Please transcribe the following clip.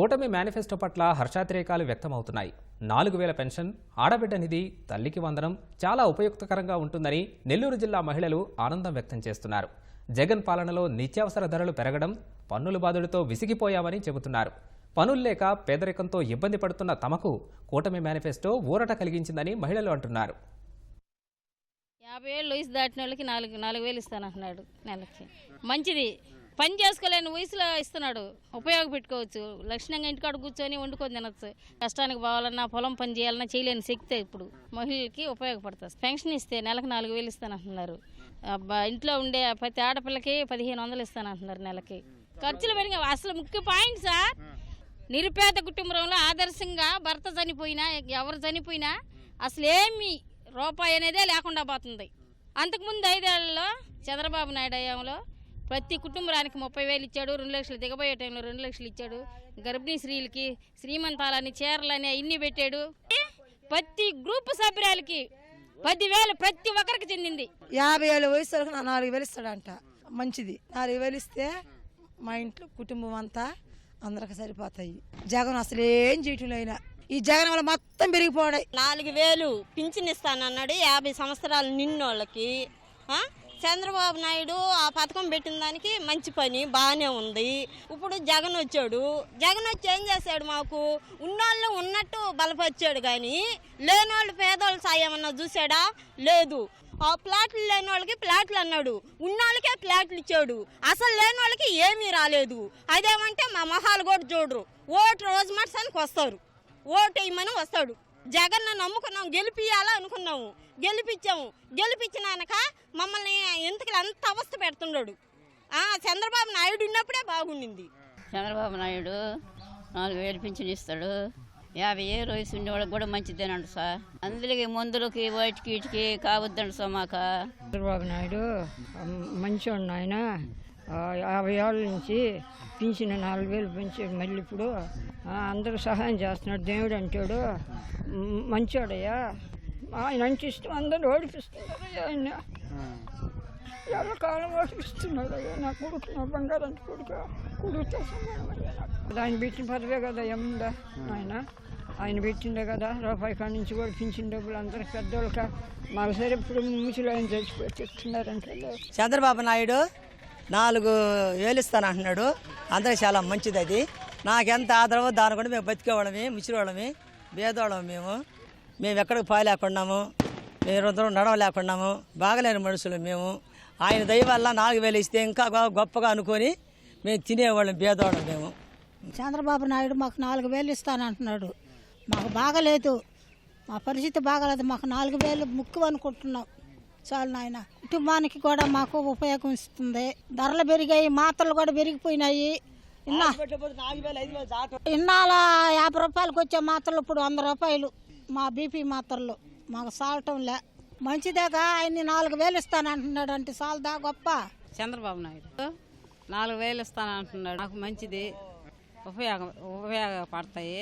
కూటమి మేనిఫెస్టో పట్ల హర్షాతిరేకాలు వ్యక్తమవుతున్నాయి. నాలుగు వేల పెన్షన్ ఆడబిడ్డ నిధి తల్లికి వందనం చాలా ఉపయుక్తకరంగా ఉంటుందని నెల్లూరు జిల్లా మహిళలు ఆనందం వ్యక్తం చేస్తున్నారు. జగన్ పాలనలో నిత్యావసర ధరలు పెరగడం పన్నుల బాధుడితో విసిగిపోయామని చెబుతున్నారు. పనులు లేక పేదరికంతో ఇబ్బంది పడుతున్న తమకు కూటమి మేనిఫెస్టో ఊరట కలిగించిందని మహిళలు అంటున్నారు. యాభై ఏళ్ళు వయసు దాటిన వాళ్ళకి నాలుగు నాలుగు వేలు ఇస్తానంటున్నాడు నెలకి. మంచిది. పని చేసుకోలేని వయసులో ఇస్తున్నాడు. ఉపయోగపెట్టుకోవచ్చు లక్షణంగా ఇంటికాడ కూర్చొని వండుకొని తినచ్చు. కష్టానికి పోవాలన్నా పొలం పని చేయాలన్నా చేయలేని శక్తి ఇప్పుడు మహిళలకి ఉపయోగపడుతుంది. పెన్షన్ ఇస్తే నెలకు నాలుగు వేలు ఇస్తానంటున్నారు ఇంట్లో ఉండే ప్రతి ఆడపిల్లకి పదిహేను వందలు ఇస్తానంటున్నారు నెలకి. ఖర్చులు పెరిగి అసలు ముఖ్య పాయింట్ సార్ నిరుపేద కుటుంబంలో ఆదర్శంగా భర్త చనిపోయినా ఎవరు చనిపోయినా అసలు ఏమి రూపాయి అనేదే లేకుండా పోతుంది. అంతకుముందు ఐదేళ్ళలో చంద్రబాబు నాయుడు హయాంలో ప్రతి కుటుంబానికి ముప్పై వేలు ఇచ్చాడు రెండు లక్షలు దిగబోయే టైంలో రెండు లక్షలు ఇచ్చాడు. గర్భిణీ స్త్రీలకి శ్రీమంతాలని చీరలని ఇన్ని పెట్టాడు. ప్రతి గ్రూప్ సభ్యురాలకి పదివేలు ప్రతి ఒక్కరికి చెందింది. యాభై ఏళ్ళ వయసు వరకు నా నాలుగు వేలు ఇస్తాడంట. మంచిది. నాలుగు వేలు ఇస్తే మా ఇంట్లో కుటుంబం అంతా అందరికి సరిపోతాయి. జగన్ అసలు ఏం చేయటం అయినా ఈ జగన్ వల్ల మొత్తం పెరిగిపోవడాయి నాలుగు వేలు పింఛన్ ఇస్తానన్నాడు. యాభై సంవత్సరాలు నిన్నోళ్ళకి ఆ? చంద్రబాబు నాయుడు ఆ పథకం పెట్టిన దానికి మంచి పని బాగానే ఉంది. ఇప్పుడు జగన్ వచ్చాడు. జగన్ వచ్చి ఏం చేశాడు మాకు? ఉన్నోళ్ళు ఉన్నట్టు బలపరిచాడు కానీ లేనోళ్ళు పేదోళ్ళు సాయమన్నా చూసాడా లేదు. ఆ ప్లాట్లు లేని వాళ్ళకి ప్లాట్లు అన్నాడు. ఉన్నోళ్ళకే ప్లాట్లు ఇచ్చాడు. అసలు లేని వాళ్ళకి ఏమీ రాలేదు. అదేమంటే మా మొహాలు కూడా చూడరు. ఓటు రోజు మట్సానికి వస్తారు. ఓటు వేయమని వస్తాడు. జగన్ నమ్ముకున్నాం గెలిపియాలా అనుకున్నాము. గెలిపించాము. గెలిపించినాక మమ్మల్ని ఎందుకు అంత అవస్థ పెడుతున్నాడు ఆ చంద్రబాబు నాయుడు ఉన్నప్పుడే బాగుండింది. చంద్రబాబు నాయుడు నాలుగు వేలు పింఛన్ ఇస్తాడు. యాభై ఏ వయసు ఉండే వాళ్ళకి కూడా మంచిదేనండి సార్. అందులోకి మందులకి వాటికి వీటికి కావద్దండి సార్ మాకు. చంద్రబాబు నాయుడు మంచివాడు ఆయన ఆ, యాభై ఏళ్ళ నుంచి పింఛన్ నాలుగు వేలు పెంచాడు మళ్ళీ ఇప్పుడు ఆ, అందరూ సహాయం చేస్తున్నాడు దేవుడు అంటాడు మంచోడయ్యా. ఆయన అంటే ఇష్టం అందరూ ఓడిపిస్తున్నారు ఆయన. ఎల్లకాలం ఓడిపిస్తున్నాడు అయ్యా? నా కొడుకు నా బంగారం కొడుకు కొడుకుతో సమానమయ్యా నాకు. ఆయన పెట్టిన పదవే కదా ఏముందా? ఆయన ఆయన పెట్టిండే కదా రూపాయి కాడి నుంచి కూడా పింఛన్ డబ్బులు అందరికి పెద్దోళ్ళక. మాకు సరే ఇప్పుడు ముసలి ఆయన చచ్చిపోయి చెప్తున్నారంటే చంద్రబాబు నాయుడు నాలుగు వేలు ఇస్తానంటున్నాడు అందరూ చాలా మంచిది అది నాకెంత ఆదరమో దాని కూడా మేము బతికేవాళ్ళమే ముసిరివాళ్ళమే భేదవాళ్ళం మేము. మేము ఎక్కడికి పాలేకున్నాము మేము నడవలేకున్నాము. బాగలేని మనుషులు మేము. ఆయన దయ వల్ల నాలుగు వేలు ఇస్తే ఇంకా గొప్పగా అనుకొని మేము తినేవాళ్ళం భేదవాళ్ళం మేము. చంద్రబాబు నాయుడు మాకు నాలుగు వేలు ఇస్తానంటున్నాడు. మాకు బాగలేదు. మా పరిస్థితి బాగలేదు. మాకు నాలుగు వేలు ముక్కు అనుకుంటున్నాం చాలు నాయన. కుటుంబానికి కూడా మాకు ఉపయోగం ఇస్తుంది. ధరలు పెరిగాయి మాత్రలు కూడా పెరిగిపోయినాయి. ఇన్నా ఇన్నాళ్ళ యాభై రూపాయలకు వచ్చే మాత్రలు ఇప్పుడు వంద రూపాయలు. మా బీపీ మాత్రలు. మాకు సాలటం లే. మంచిదేగా ఆయన్ని నాలుగు వేలు ఇస్తానంటున్నాడు అంటే సాల్దా గొప్ప? చంద్రబాబు నాయుడు. నాలుగు వేలు ఇస్తానంటున్నాడు. నాకు మంచిది. ఉపయోగ ఉపయోగపడతాయి.